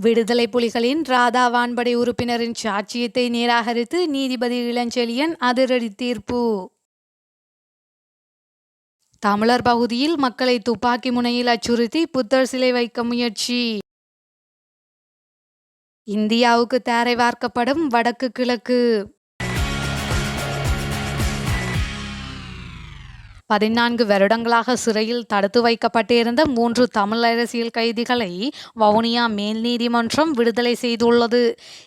விடுதலை புலிகளின் ராதா வான்படை உறுப்பினரின் சாட்சியத்தை நிராகரித்து நீதிபதி இளஞ்செழியன் அதிரடி தீர்ப்பு. தமிழர் பகுதியில் மக்களை துப்பாக்கி முனையில் அச்சுறுத்தி புத்தர் சிலை வைக்க முயற்சி. இந்தியாவுக்கு தேரை வார்க்கப்படும் வடக்கு கிழக்கு. பதினான்கு வருடங்களாக சிறையில் தடுத்து வைக்கப்பட்டிருந்த மூன்று தமிழ் அரசியல் கைதிகளை வவுனியா மேல் நீதிமன்றம் விடுதலை செய்துள்ளது.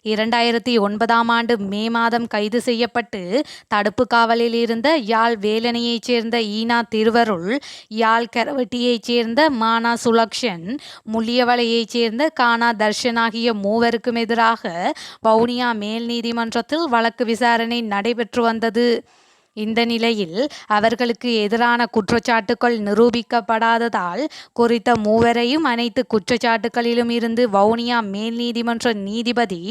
இரண்டாயிரத்தி ஒன்பதாம் ஆண்டு மே மாதம் கைது செய்யப்பட்டு தடுப்பு காவலில் இருந்த யாழ் வேலனையைச் சேர்ந்த ஈனா திருவருள் யாழ் கரவட்டியைச் சேர்ந்த மானா சுலக்ஷன் முள்ளியவளையைச் சேர்ந்த கானா தர்ஷன் ஆகிய மூவருக்கும் எதிராக வவுனியா மேல் நீதிமன்றத்தில் வழக்கு விசாரணை நடைபெற்று வந்தது. இந்த நிலையில் அவர்களுக்கு எதிரான குற்றச்சாட்டுக்கள் நிரூபிக்கப்படாததால் குறித்த மூவரையும் அனைத்து குற்றச்சாட்டுகளிலும் இருந்து வவுனியா மேல் நீதிமன்ற நீதிபதி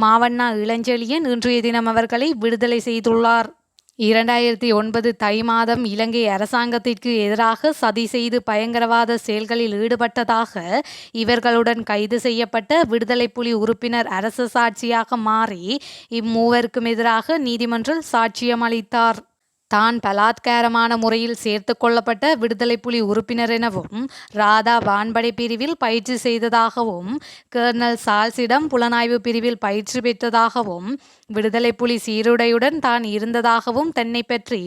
மாவண்ணா இளஞ்செழியன் இன்றைய தினம் அவர்களை விடுதலை செய்துள்ளார். இரண்டாயிரத்தி ஒன்பது தை மாதம் இலங்கை அரசாங்கத்திற்கு எதிராக சதி செய்து பயங்கரவாத செயல்களில் ஈடுபட்டதாக இவர்களுடன் கைது செய்யப்பட்ட விடுதலை புலி உறுப்பினர் அரச சாட்சியாக மாறி இம்மூவருக்கும் எதிராக நீதிமன்றம் சாட்சியம் அளித்தார். தான் பலாத்காரமான முறையில் சேர்த்து கொள்ளப்பட்ட விடுதலை புலி உறுப்பினர் எனவும் ராதா வான்படை பிரிவில் பயிற்சி செய்ததாகவும் கர்னல் சால்ஸிடம் புலனாய்வு பிரிவில் பயிற்சி பெற்றதாகவும் விடுதலை புலி சீருடையுடன் தான் இருந்ததாகவும் தன்னை பற்றி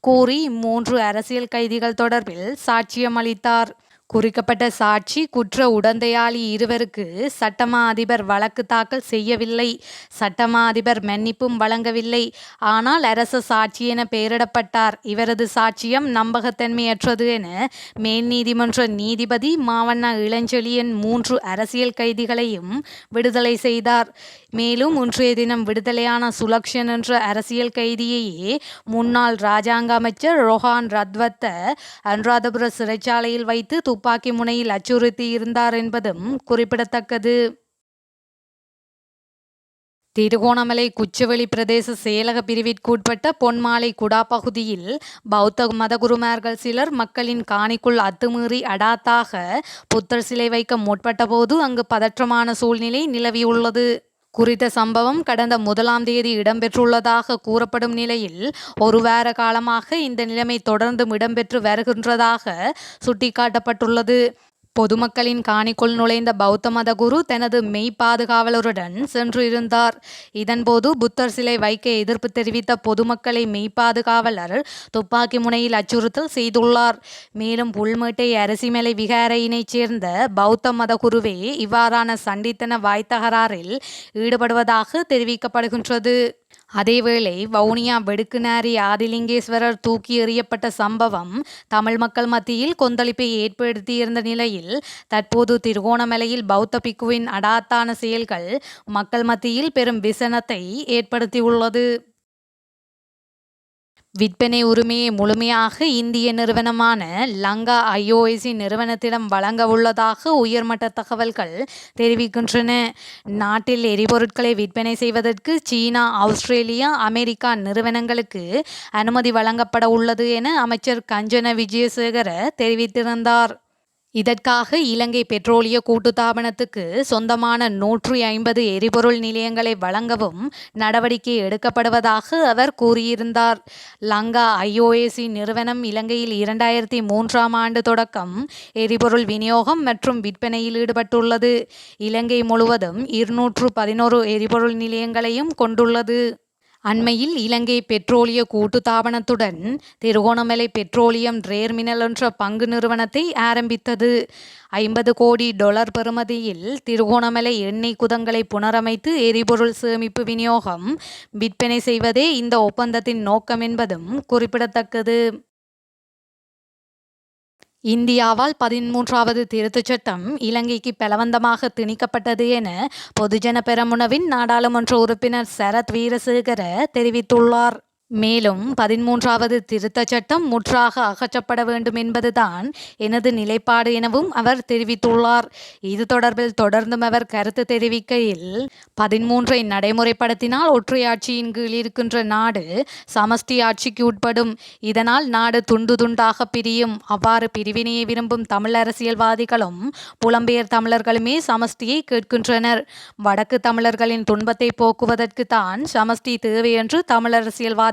கூறி மூன்று அரசியல் கைதிகள் தொடர்பில் சாட்சியம் அளித்தார் குறிக்கப்பட்ட சாட்சி குற்ற உடந்தையாளி இருவருக்கு சட்டமா அதிபர் வழக்கு தாக்கல் செய்யவில்லை. சட்டமா அதிபர் மன்னிப்பும் வழங்கவில்லை. ஆனால் அரச சாட்சி என பெயரிடப்பட்டார். இவரது சாட்சியம் நம்பகத்தன்மையற்றது என மேல் நீதிமன்ற நீதிபதி மாவண்ணா இளஞ்செழியன் மூன்று அரசியல் கைதிகளையும் விடுதலை செய்தார். மேலும் இன்றைய தினம் விடுதலையான சுலக்ஷன் என்ற அரசியல் கைதியையே முன்னாள் ராஜாங்க அமைச்சர் ரொஹான் ரத்வத்த அனுராதபுர சிறைச்சாலையில் வைத்து துப்பாக்கி முனையில் அச்சுறுத்தி இருந்தார் என்பதும் குறிப்பிடத்தக்கது. திருகோணமலை குச்சவெளி பிரதேச செயலக பிரிவிற்குட்பட்ட பொன்மாலை குடா பகுதியில் பௌத்த மதகுருமார்கள் சிலர் மக்களின் காணிக்குள் அத்துமீறி அடாத்தாக புத்தர் சிலை வைக்க முற்பட்டபோது அங்கு பதற்றமான சூழ்நிலை நிலவியுள்ளது. குறித்த சம்பவம் கடந்த முதலாம் தேதி இடம்பெற்றுள்ளதாக கூறப்படும் நிலையில் ஒரு வார காலமாக இந்த நிலைமை தொடர்ந்தும் இடம்பெற்று வருகின்றதாக சுட்டிக்காட்டப்பட்டுள்ளது. பொதுமக்களின் காணிக்குள் நுழைந்த பௌத்த மத குரு தனது மெய் பாதுகாவலருடன் சென்று இருந்தார் இதன்போது புத்தர் சிலை வைக்க எதிர்ப்பு தெரிவித்த பொதுமக்களை மெய் பாதுகாவலர் துப்பாக்கி முனையில் அச்சுறுத்தல் செய்துள்ளார். மேலும் புல்மேட்டை அரசிமலை விகாரையினைச் சேர்ந்த பௌத்த மத குருவே இவ்வாறான சண்டித்தன வாய்த்தகராறில் ஈடுபடுவதாக தெரிவிக்கப்படுகின்றது. அதேவேளை வவுனியா வெடுக்குநாரி ஆதிலிங்கேஸ்வரர் தூக்கி எறியப்பட்ட சம்பவம் தமிழ் மக்கள் மத்தியில் கொந்தளிப்பை ஏற்படுத்தியிருந்த நிலையில் தற்போது திருகோணமலையில் பௌத்த பிக்குவின் அடாத்தான செயல்கள் மக்கள் மத்தியில் பெரும் விசனத்தை ஏற்படுத்தியுள்ளது. விற்பனை உரிமையை முழுமையாக இந்திய நிறுவனமான லங்கா ஐஓஎசி நிறுவனத்திடம் வழங்க உள்ளதாக உயர்மட்ட தகவல்கள் தெரிவிக்கின்றன. நாட்டில் எரிபொருட்களை விற்பனை செய்வதற்கு சீனா ஆஸ்திரேலியா அமெரிக்கா நிறுவனங்களுக்கு அனுமதி வழங்கப்பட உள்ளது என அமைச்சர் கஞ்சன விஜயசேகர தெரிவித்திருந்தார். இதற்காக இலங்கை பெட்ரோலிய கூட்டுத்தாபனத்துக்கு சொந்தமான நூற்றி ஐம்பது எரிபொருள் நிலையங்களை வழங்கவும் நடவடிக்கை எடுக்கப்படுவதாக அவர் கூறியிருந்தார். லங்கா ஐஓஏசி நிறுவனம் இலங்கையில் இரண்டாயிரத்தி மூன்றாம் ஆண்டு தொடக்கம் எரிபொருள் விநியோகம் மற்றும் விற்பனையில் ஈடுபட்டுள்ளது. இலங்கை முழுவதும் இருநூற்று பதினோரு எரிபொருள் நிலையங்களையும் கொண்டுள்ளது. அண்மையில் இலங்கை பெட்ரோலிய கூட்டுத்தாபனத்துடன் திருகோணமலை பெட்ரோலியம் ரேர்மினல் என்ற பங்கு நிறுவனத்தை ஆரம்பித்தது. ஐம்பது கோடி டொலர் பெறுமதியில் திருகோணமலை எண்ணெய் குதங்களை புனரமைத்து எரிபொருள் சேமிப்பு விநியோகம் விற்பனை செய்வதே இந்த ஒப்பந்தத்தின் நோக்கம் என்பதும் குறிப்பிடத்தக்கது. இந்தியாவால் பதிமூன்றாவது திருத்தச் சட்டம் இலங்கைக்கு பலவந்தமாக திணிக்கப்பட்டது என பொதுஜன பெரமுனவின் நாடாளுமன்ற உறுப்பினர் சரத் வீரசேகர தெரிவித்துள்ளார். மேலும் பதிமூன்றாவது திருத்தச் சட்டம் முற்றாக அகற்றப்பட வேண்டும் என்பதுதான் எனது நிலைப்பாடு எனவும் அவர் தெரிவித்துள்ளார். இது தொடர்பில் தொடர்ந்தும் அவர் கருத்து தெரிவிக்கையில் பதிமூன்றை நடைமுறைப்படுத்தினால் ஒற்றையாட்சியின் கீழ் இருக்கின்ற நாடு சமஷ்டி ஆட்சிக்கு உட்படும். இதனால் நாடு துண்டு துண்டாக பிரியும். அவ்வாறு பிரிவினையை விரும்பும் தமிழ் அரசியல்வாதிகளும் புலம்பெயர் தமிழர்களுமே சமஷ்டியை கேட்கின்றனர். வடக்கு தமிழர்களின் துன்பத்தை போக்குவதற்கு தான் சமஷ்டி தேவை என்று தமிழ்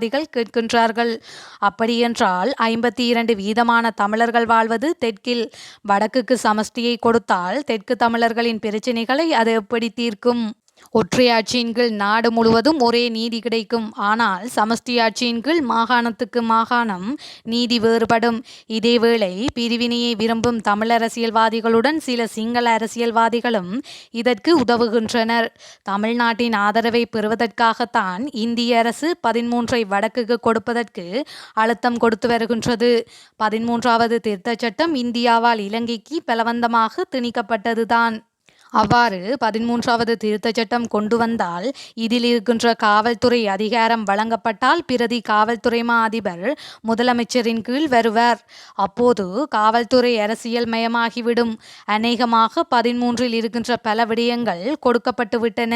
அரசியல்வாதிகள் கேட்கின்றார்கள். அப்படியென்றால் ஐம்பத்தி இரண்டு வீதமான தமிழர்கள் வாழ்வது தெற்கில் வடக்குக்கு சமஷ்டியை கொடுத்தால் தெற்கு தமிழர்களின் பிரச்சினைகளை அது எப்படி தீர்க்கும்? ஒற்றையாட்சியின் கீழ் நாடு முழுவதும் ஒரே நீதி கிடைக்கும். ஆனால் சமஷ்டி ஆட்சியின் கீழ் மாகாணத்துக்கு மாகாணம் நீதி வேறுபடும். இதேவேளை பிரிவினையை விரும்பும் தமிழ் அரசியல்வாதிகளுடன் சில சிங்கள அரசியல்வாதிகளும் இதற்கு உதவுகின்றனர். தமிழ்நாட்டின் ஆதரவை பெறுவதற்காகத்தான் இந்திய அரசு பதிமூன்றை வடக்குக்கு கொடுப்பதற்கு அழுத்தம் கொடுத்து வருகின்றது. பதிமூன்றாவது திருத்தச் சட்டம் இந்தியாவால் இலங்கைக்கு பலவந்தமாக திணிக்கப்பட்டதுதான். அவ்வாறு பதிமூன்றாவது திருத்த சட்டம் கொண்டு வந்தால் இதில் இருக்கின்ற காவல்துறை அதிகாரம் வழங்கப்பட்டால் பிரதி காவல்துறை மா அதிபர் முதலமைச்சரின் கீழ் வருவர். அப்போது காவல்துறை அரசியல் மயமாகிவிடும். அநேகமாக பதிமூன்றில் இருக்கின்ற பல விடயங்கள் கொடுக்கப்பட்டு விட்டன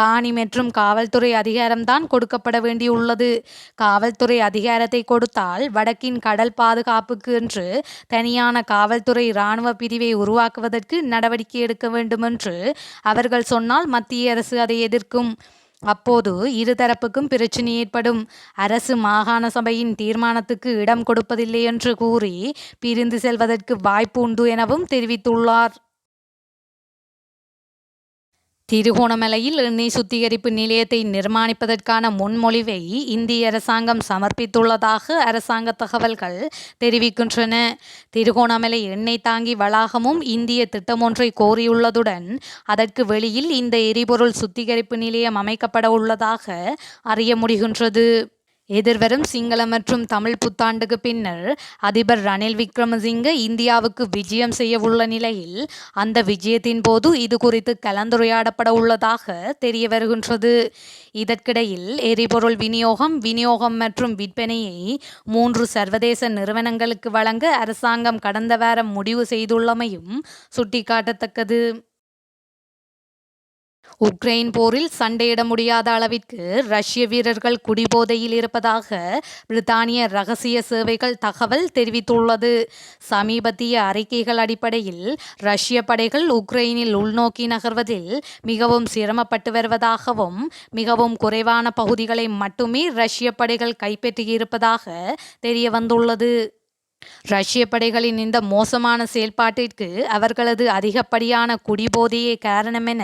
காணி மற்றும் காவல்துறை அதிகாரம்தான் கொடுக்கப்பட வேண்டியுள்ளது. காவல்துறை அதிகாரத்தை கொடுத்தால் வடக்கின் கடல் பாதுகாப்புக்கு என்று தனியான காவல்துறை இராணுவ பிரிவை உருவாக்குவதற்கு நடவடிக்கை எடுக்க வேண்டும். என்று அவர்கள் சொன்னால் மத்திய அரசு அதை எதிர்க்கும். அப்போது இருதரப்புக்கும் பிரச்சினை ஏற்படும். அரசு மாகாண சபையின் தீர்மானத்துக்கு இடம் கொடுப்பதில்லை என்று கூறி பிரிந்து செல்வதற்கு வாய்ப்பு உண்டு எனவும் தெரிவித்துள்ளார். திருகோணமலையில் எண்ணெய் சுத்திகரிப்பு நிலையத்தை நிர்மாணிப்பதற்கான முன்மொழிவை இந்திய அரசாங்கம் சமர்ப்பித்துள்ளதாக அரசாங்க தகவல்கள் தெரிவிக்கின்றன. திருகோணமலை எண்ணெய் தாங்கி வளாகமும் இந்திய திட்டமொன்றை கோரியுள்ளதுடன் அதற்கு வெளியில் இந்த எரிபொருள் சுத்திகரிப்பு நிலையம் அமைக்கப்பட உள்ளதாக அறிய முடிகின்றது. எதிர்வரும் சிங்கள மற்றும் தமிழ் புத்தாண்டுக்கு பின்னர் அதிபர் ரணில் விக்ரமசிங்க இந்தியாவுக்கு விஜயம் செய்யவுள்ள நிலையில் அந்த விஜயத்தின் போது இது குறித்து கலந்துரையாடப்பட உள்ளதாக தெரிய வருகின்றது. இதற்கிடையில் எரிபொருள் விநியோகம் விநியோகம் மற்றும் விற்பனையை மூன்று சர்வதேச நிறுவனங்களுக்கு வழங்க அரசாங்கம் கடந்த வாரம் முடிவு செய்துள்ளமையும் சுட்டிக்காட்டத்தக்கது. உக்ரைன் போரில் சண்டையிட முடியாத அளவிற்கு ரஷ்ய வீரர்கள் குடிபோதையில் இருப்பதாக பிரித்தானிய ரகசிய சேவைகள் தகவல் தெரிவித்துள்ளது. சமீபத்திய அறிக்கைகள் அடிப்படையில் ரஷ்ய படைகள் உக்ரைனில் உள்நோக்கி நகர்வதில் மிகவும் சிரமப்பட்டு வருவதாகவும் மிகவும் குறைவான பகுதிகளை மட்டுமே ரஷ்ய படைகள் கைப்பற்றியிருப்பதாக தெரிய வந்துள்ளது ரஷ்ய படைகளின் இந்த மோசமான செயல்பாட்டிற்கு அவர்களது அதிகப்படியான குடிபோதையே காரணமென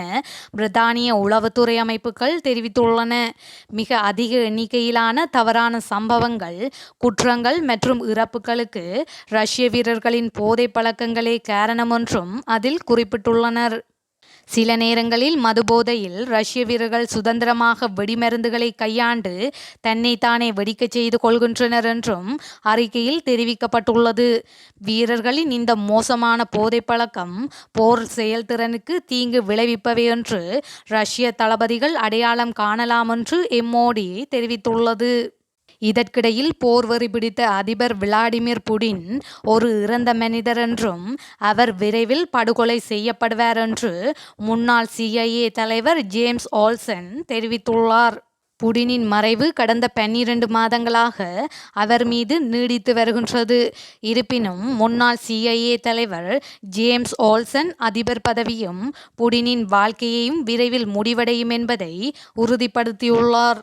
பிரித்தானிய உளவுத்துறை அமைப்புகள் தெரிவித்துள்ளன. மிக அதிக எண்ணிக்கையிலான தவறான சம்பவங்கள் குற்றங்கள் மற்றும் இறப்புகளுக்கு ரஷ்ய வீரர்களின் போதை பழக்கங்களே காரணம் என்றும் அதில் குறிப்பிட்டுள்ளனர். சில நேரங்களில் மதுபோதையில் ரஷ்ய வீரர்கள் சுதந்திரமாக வெடிமருந்துகளை கையாண்டு தன்னைத்தானே வெடிக்கச் செய்து கொள்கின்றனர் என்றும் அறிக்கையில் தெரிவிக்கப்பட்டுள்ளது. வீரர்களின் இந்த மோசமான போதை பழக்கம் போர் செயல்திறனுக்கு தீங்கு விளைவிப்பவை என்று ரஷ்ய தளபதிகள் அடையாளம் காணலாம் என்று எம்மோடி தெரிவித்துள்ளது. இதற்கிடையில் போர் வரி பிடித்த அதிபர் விளாடிமிர் புடின் ஒரு இறந்த மனிதர் என்றும் அவர் விரைவில் படுகொலை செய்யப்படுவார் என்று முன்னாள் சிஐஏ தலைவர் ஜேம்ஸ் ஆல்சன் தெரிவித்துள்ளார். புடினின் மறைவு கடந்த பன்னிரண்டு மாதங்களாக அவர் மீது நீடித்து வருகின்றது. இருப்பினும் முன்னாள் சிஐஏ தலைவர் ஜேம்ஸ் ஆல்சன் அதிபர் பதவியும் புடினின் வாழ்க்கையையும் விரைவில் முடிவடையும் என்பதை உறுதிப்படுத்தியுள்ளார்.